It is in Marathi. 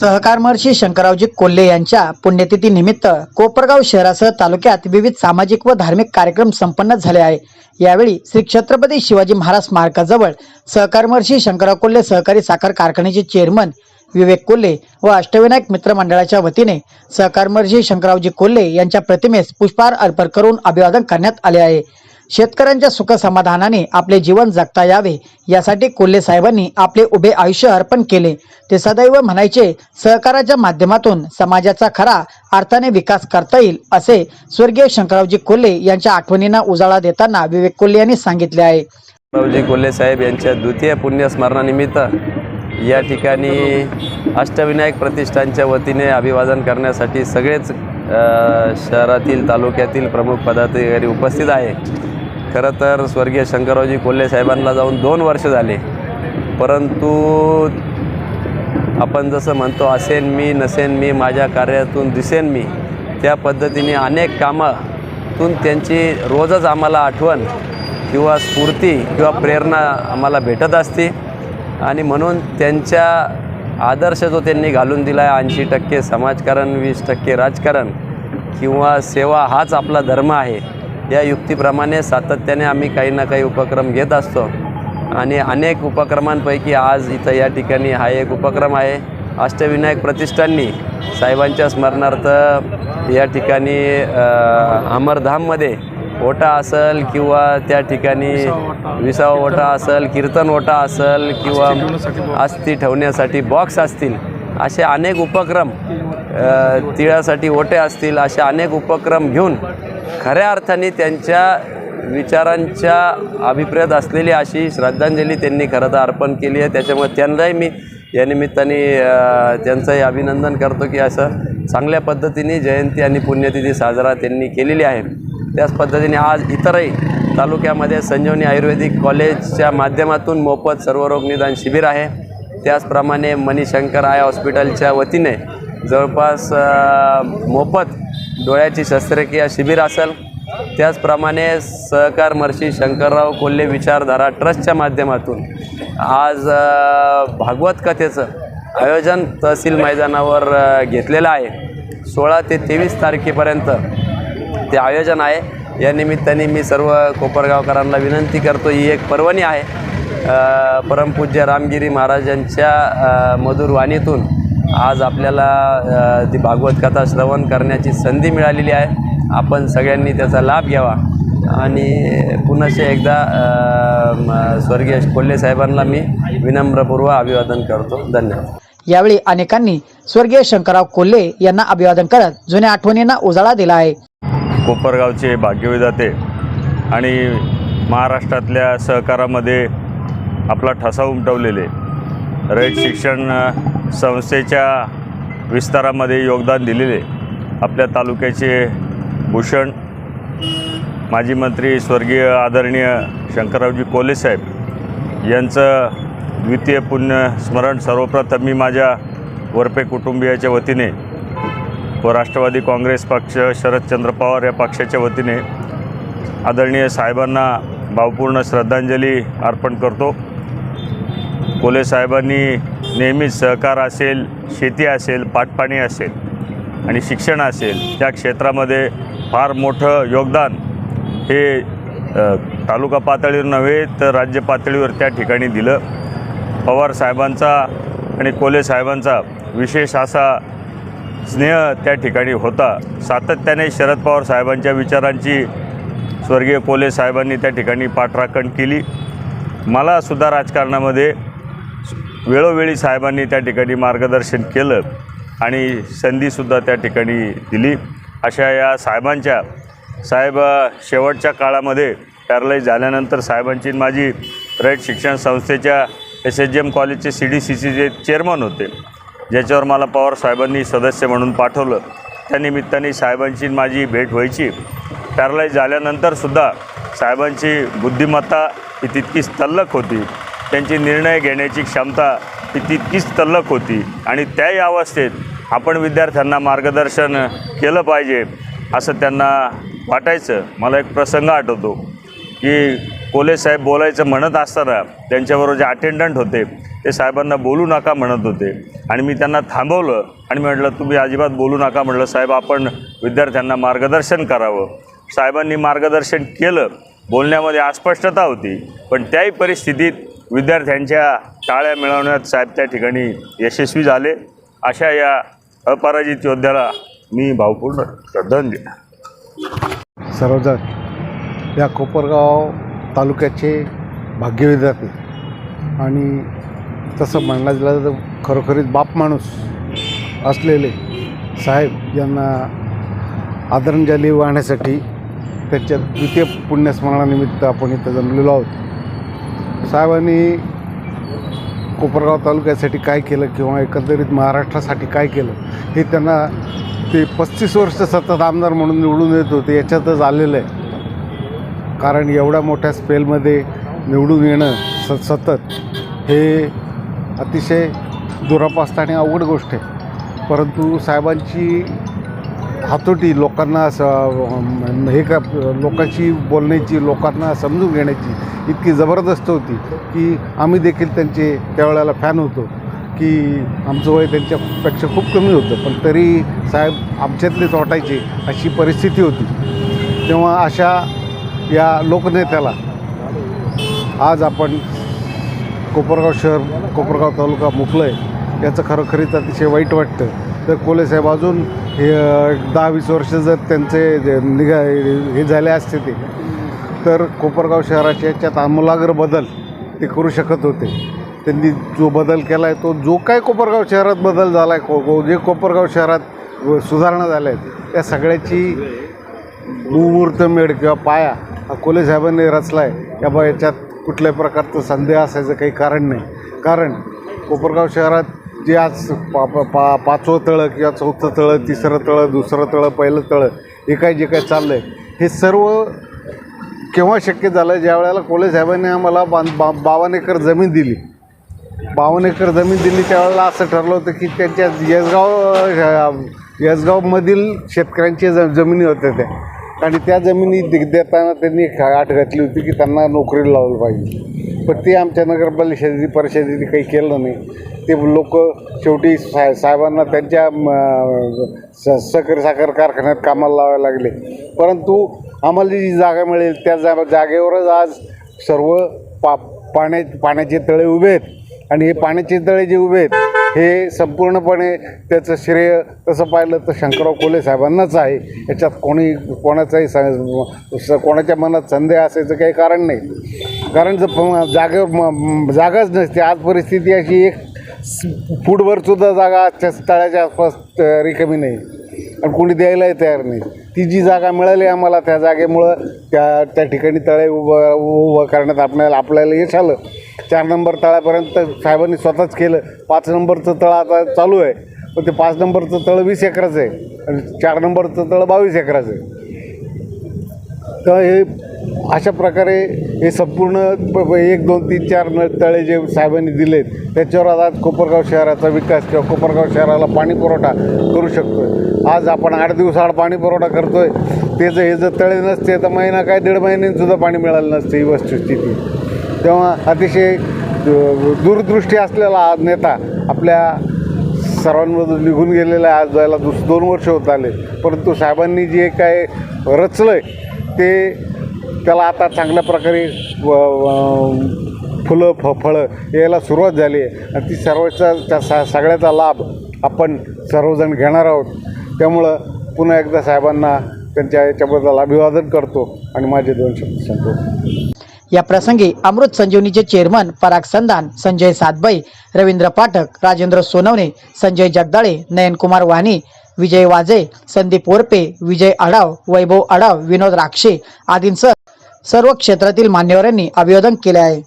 सहकारमहर्षी शंकररावजी कोल्हे यांच्या पुण्यतिथी निमित्त कोपरगाव शहरासह तालुक्यात विविध सामाजिक व धार्मिक कार्यक्रम संपन्न झाले आहे. यावेळी श्री छत्रपती शिवाजी महाराज स्मारकाजवळ सहकारमहर्षी शंकरराव कोल्हे सहकारी साखर कारखान्याचे चेअरमन विवेक कोल्हे व अष्टविनायक मित्र मंडळाच्या वतीने सहकारमहर्षी शंकररावजी कोल्हे यांच्या प्रतिमेस पुष्पहार अर्पण करून अभिवादन करण्यात आले आहे. शेतकऱ्यांच्या सुख समाधानाने आपले जीवन जगता यावे यासाठी कोल्हे साहेबांनी आपले उभे आयुष्य अर्पण केले. ते सदैव म्हणायचे सहकाराच्या माध्यमातून समाजाचा खरा अर्थाने विकास करता येईल असे स्वर्गीय शंकररावजी कोल्हे यांच्या आठवणींना उजाळा देताना विवेक कोल्हे यांनी सांगितले आहे. रावजी कोल्हे साहेब यांच्या द्वितीय पुण्यस्मरणानिमित्त या ठिकाणी अष्टविनायक प्रतिष्ठानच्या वतीने अभिवादन करण्यासाठी सगळेच शहरातील तालुक्यातील प्रमुख पदाधिकारी उपस्थित आहे. खरं तर स्वर्गीय शंकररावजी कोल्हे साहेबांना जाऊन दोन वर्ष झाले. परंतु आपण जसं म्हणतो असेन मी नसेन मी माझ्या कार्यातून दिसेन मी त्या पद्धतीने अनेक कामातून त्यांची रोजच आम्हाला आठवण किंवा स्फूर्ती किंवा प्रेरणा आम्हाला भेटत असते. आणि म्हणून त्यांच्या आदर्श जो त्यांनी घालून दिला आहे ऐंशी टक्के समाजकारण वीस टक्के राजकारण किंवा सेवा हाच आपला धर्म आहे. या युक्तीप्रमाणे सातत्याने आम्ही काही ना काही उपक्रम घेत असतो. आणि अनेक उपक्रमांपैकी आज इथं या ठिकाणी हा एक उपक्रम आहे. अष्टविनायक प्रतिष्ठाननी साहेबांच्या स्मरणार्थ या ठिकाणी अमरधाममध्ये ओटा असेल किंवा त्या ठिकाणी विसावा ओटा असेल कीर्तन ओटा असेल किंवा अस्थी ठेवण्यासाठी बॉक्स असतील असे अनेक उपक्रम तिळासाठी ओटे असतील असे अनेक उपक्रम घेऊन खऱ्या अर्थाने त्यांच्या विचारांच्या अभिप्रेत असलेली अशी श्रद्धांजली त्यांनी खरं तर अर्पण केली आहे. त्याच्यामुळे त्यांनाही मी या निमित्ताने त्यांचंही अभिनंदन करतो की असं चांगल्या पद्धतीने जयंती आणि पुण्यतिथी साजरा त्यांनी केलेली आहे. त्याच पद्धतीने आज इतरही तालुक्यामध्ये संजीवनी आयुर्वेदिक कॉलेजच्या माध्यमातून मोफत सर्वरोग निदान शिबिर आहे. त्याचप्रमाणे मणिशंकर आय हॉस्पिटलच्या वतीने जवळपास मोफत डोळ्याची शस्त्रक्रिया शिबिर असेल. त्याचप्रमाणे सहकार महर्षी शंकरराव कोल्हे विचारधारा ट्रस्टच्या माध्यमातून आज भागवत कथेचं आयोजन तहसील मैदानावर घेतलेलं आहे. सोळा ते तेवीस तारखेपर्यंत ते आयोजन आहे. या निमित्ताने मी सर्व कोपरगावकरांना विनंती करतो ही एक पर्वणी आहे. परमपूज्य रामगिरी महाराजांच्या मधुर वाणीतून आज आपल्याला ती भागवत कथा श्रवण करण्याची संधी मिळालेली आहे. आपण सगळ्यांनी त्याचा लाभ घ्यावा. आणि पुनश्च एकदा स्वर्गीय कोल्हे साहेबांना मी विनम्रपूर्व अभिवादन करतो. धन्यवाद. यावेळी अनेकांनी स्वर्गीय शंकरराव कोल्हे यांना अभिवादन करत जुन्या आठवणींना उजाळा दिला आहे. कोपरगावचे भाग्यविधाते आणि महाराष्ट्रातल्या सहकारामध्ये आपला ठसा उमटवलेले रयत शिक्षण संस्थेच्या विस्तारामध्ये योगदान दिलेले आपल्या तालुक्याचे भूषण माजी मंत्री स्वर्गीय आदरणीय शंकररावजी कोलेसाहेब यांचं द्वितीय पुण्य स्मरण सर्वप्रथम मी माझ्या वरपे कुटुंबियाच्या वतीने व राष्ट्रवादी काँग्रेस पक्ष शरदचंद्र पवार या पक्षाच्या वतीने आदरणीय साहेबांना भावपूर्ण श्रद्धांजली अर्पण करतो. कोले साहेबांनी नेहमीच सहकार असेल शेती असेल पाटपाणी असेल आणि शिक्षण असेल त्या क्षेत्रामध्ये फार मोठं योगदान हे तालुका पातळीवर नव्हे तर राज्य पातळीवर त्या ठिकाणी दिलं. पवार साहेबांचा आणि कोले साहेबांचा विशेष असा स्नेह त्या ठिकाणी होता. सातत्याने शरद पवार साहेबांच्या विचारांची स्वर्गीय कोले साहेबांनी त्या ठिकाणी पाठराखण केली. मला सुद्धा राजकारणामध्ये वेळोवेळी साहेबांनी त्या ठिकाणी मार्गदर्शन केलं आणि संधीसुद्धा त्या ठिकाणी दिली. अशा या साहेबांच्या साहेब शेवटच्या काळामध्ये पॅरलाईज झाल्यानंतर साहेबांची माझी रयत शिक्षण संस्थेच्या एस एच जी एम कॉलेजचे सी डी सी सीचे चेअरमन होते ज्याच्यावर मला पवार साहेबांनी सदस्य म्हणून पाठवलं. त्यानिमित्ताने साहेबांची माझी भेट व्हायची. पॅरलाईज झाल्यानंतरसुद्धा साहेबांची बुद्धिमत्ता ही तितकीच तल्लक होती. त्यांची निर्णय घेण्याची क्षमता ही तितकीच तल्लक होती. आणि त्याही अवस्थेत आपण विद्यार्थ्यांना मार्गदर्शन केलं पाहिजे असं त्यांना वाटायचं. मला एक प्रसंग आठवतो की कोले साहेब बोलायचं म्हणत असताना त्यांच्याबरोबर जे अटेंडंट होते ते साहेबांना बोलू नका म्हणत होते. आणि मी त्यांना थांबवलं आणि मी म्हटलं तुम्ही अजिबात बोलू नका म्हटलं साहेब आपण विद्यार्थ्यांना मार्गदर्शन करावं. साहेबांनी मार्गदर्शन केलं. बोलण्यामध्ये अस्पष्टता होती पण त्याही परिस्थितीत विद्यार्थ्यांच्या टाळ्या मिळवण्यात साहेब त्या ठिकाणी यशस्वी झाले. अशा या अपराजित योद्ध्याला मी भावपूर्ण श्रद्धांजली सर्वजण या कोपरगाव तालुक्याचे भाग्यविधाते आणि तसं म्हणला गेलं तर खरोखरीच बाप माणूस असलेले साहेब यांना आदरांजली वाहण्यासाठी त्याच्या द्वितीय पुण्यस्मरणानिमित्त आपण इथं जमलेलो आहोत. साहेबांनी कोपरगाव तालुक्यासाठी काय केलं किंवा एकंदरीत महाराष्ट्रासाठी काय केलं हे त्यांना ते पस्तीस वर्ष सतत आमदार म्हणून निवडून येत होते याच्यातच आलेलं आहे. कारण एवढ्या मोठ्या स्पेलमध्ये निवडून येणं स सतत हे अतिशय दुरापास्त आणि अवघड गोष्ट आहे. परंतु साहेबांची हातोटी लोकांना असं हे का लोकांशी बोलण्याची लोकांना समजून घेण्याची इतकी जबरदस्त होती की आम्ही देखील त्यांचे त्यावेळेला फॅन होतो की आमचं वय त्यांच्यापेक्षा खूप कमी होतं. पण तरी साहेब आमच्यातलेच वाटायचे अशी परिस्थिती होती. तेव्हा अशा या लोकनेत्याला आज आपण कोपरगाव शहर कोपरगाव तालुका मुकलं आहे याचं खरोखरीच अतिशय वाईट वाटतं. तर कोले साहेब अजून हे दहा वीस वर्ष जर त्यांचे जे निघा हे झाले असते ते तर कोपरगाव शहराच्या याच्यात आमूलाग्र बदल ते करू शकत होते. त्यांनी जो बदल केला आहे तो जो काय कोपरगाव शहरात बदल झाला आहे को को जे कोपरगाव शहरात व सुधारणा झाल्या आहेत त्या सगळ्याची मुहूर्तमेढ किंवा पाया अकोले साहेबांनी रचला आहे या बा याच्यात कुठल्याही प्रकारचं संदेह असायचं काही कारण नाही. कारण कोपरगाव शहरात जे आज पा पा पा पाचवं तळं किंवा चौथं तळं तिसरं तळं दुसरं तळं पहिलं तळं हे काय जे काय चाललं आहे हे सर्व केव्हा शक्य झालं? ज्या वेळेला कोले साहेबांनी आम्हाला बां बा बावन्न एकर जमीन दिली. बावन्न एकर जमीन दिली त्यावेळेला असं ठरलं होतं की त्यांच्या येसगाव येसगावमधील शेतकऱ्यांच्या ज जमिनी होत्या त्या. आणि त्या जमिनी दि देताना त्यांनी आठ घातली होती की त्यांना नोकरी लावलं पाहिजे. पण ते आमच्या नगरपालिका परिषदेने काही केलं नाही. ते लोक शेवटी सा साहेबांना त्यांच्या म, स साखर साखर कारखान्यात कामाला लावायला लागले. परंतु आम्हाला जी जागा मिळेल त्या जा जागेवरच आज सर्व पा पाण्या पाण्याचे तळे उभे आहेत. आणि हे पाण्याचे तळे जे उभे आहेत हे संपूर्णपणे त्याचं श्रेय तसं पाहिलं तर शंकरराव कोले साहेबांनाच आहे. याच्यात कोणी कोणाचाही स- स- कोणाच्या मनात संदेह असायचं काही कारण नाही. कारण जर जागे म- जागाच नसते. आज परिस्थिती अशी एक स- जागा आजच्या तळ्याच्या आसपास अ, रिकामी नाही. आणि कोणी द्यायलाही तयार नाही. ती जी जागा मिळाली आम्हाला त्या जागेमुळं त्या त्या ठिकाणी तळे उभं उभं करण्यात आपल्याला आपल्याला यश आलं. चार नंबर तळापर्यंत साहेबांनी स्वतःच केलं. पाच नंबरचं तळ आता चालू आहे. पण ते पाच नंबरचं तळ वीस एकराचं आहे. आणि चार नंबरचं तळ बावीस एकराचं आहे. तर हे अशा प्रकारे हे संपूर्ण प- एक दोन तीन चार न तळे जे साहेबांनी दिलेत त्याच्यावर आज कोपरगाव शहराचा विकास किंवा कोपरगाव शहराला पाणी पुरवठा करू शकतो आज आपण आठ दिवसाआड पाणी पुरवठा करतोय. ते जर हे जर तळे नसते तर महिना काय दीड महिन्याने सुद्धा पाणी मिळालं नसते ही वस्तुस्थिती. तेव्हा अतिशय दूरदृष्टी असलेला हा नेता आपल्या सर्वांमधून निघून गेलेला आहे. आज जायला दुस दोन वर्ष होत आले. परंतु साहेबांनी जे काय रचलं आहे ते त्याला आता चांगल्या प्रकारे व- फुलं फ फळं यायला सुरुवात झाली आहे. आणि ती सर्वांचा त्या सा सगळ्याचा लाभ आपण सर्वजण घेणार आहोत. त्यामुळं पुन्हा एकदा साहेबांना त्यांच्या याच्याबद्दल अभिवादन करतो आणि माझे दोन शब्द सांगतो या प्रसंगी अमृत संजीवनीचे चेअरमन पराग संधान संजय सातबाई रवींद्र पाठक राजेंद्र सोनवणे संजय जगदाळे नयनकुमार वाणी विजय वाजे संदीप ओरपे विजय आढाव वैभव आढाव विनोद राक्षे आदींसह सर्व क्षेत्रातील मान्यवरांनी अभिवादन केले आहे.